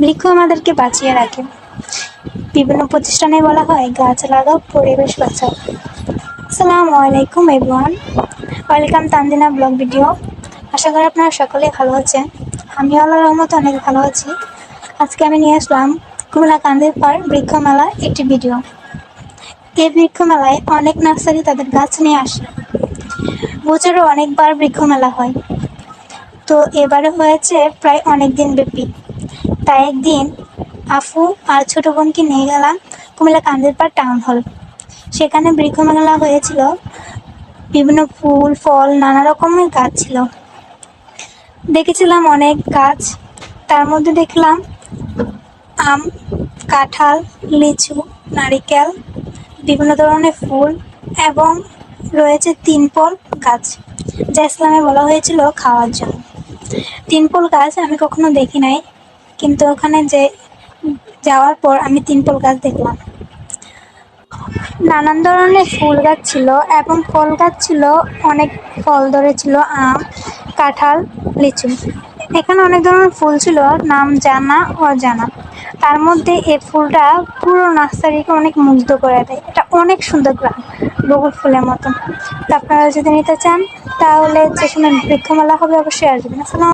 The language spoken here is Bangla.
বৃক্ষ আমাদেরকে বাঁচিয়ে রাখে। বিভিন্ন প্রতিষ্ঠানে বলা হয়, গাছ লাগাও, পরিবেশ বাঁচাও। আসসালামু আলাইকুম everyone welcome Tandina blog video আশা করি আপনারা সকলেই ভালো আছেন। আমি আল্লাহ রহমত, অনেক ভালো আছি। আজকে আমি নিয়ে আসলাম কুমিল্লা কান্দির পার বৃক্ষ মেলা একটি ভিডিও এই বৃক্ষ মেলায় অনেক নার্সারি তাদের গাছ নিয়ে আসে। বছরে অনেকবার বৃক্ষ মেলা হয়। তো এবারে হয়েছে প্রায় অনেক দিন ব্যাপী। তাই একদিন আফু আর ছোট বোনকে নিয়ে গেলাম কুমিল্লা কান্দিরপাড় টাউন হল সেখানে বৃক্ষমেলা হয়েছিল। বিভিন্ন ফুল, ফল, নানা রকমের গাছ ছিল। দেখেছিলাম অনেক গাছ। তার মধ্যে দেখলাম আম, কাঁঠাল, লিচু, নারিকেল, বিভিন্ন ধরনের ফুল এবং রয়েছে তিন পল গাছ, যা ইসলামে বলা হয়েছিল খাওয়ার জন্য। তিন পল গাছ আমি কখনো দেখি নাই। কিন্তু ওখানে যে যাওয়ার পর আমি তিন পল গাছ দেখলাম। নানান ধরনের ফুল গাছ ছিল এবং ফল গাছ ছিল, অনেক ফল ধরেছিল, আম, কাঁঠাল, লিচু। এখানে অনেক ধরনের ফুল ছিল, নাম জানা, অজানা। তার মধ্যে এই ফুলটা পুরো নার্সারিকে অনেক মুগ্ধ করে দেয়। এটা অনেক সুন্দর গ্রাম বকুল ফুলের মতো। আপনারা যদি নিতে চান, তাহলে যে সময় বৃক্ষমেলা হবে, অবশ্যই আসবেন। আসসালাম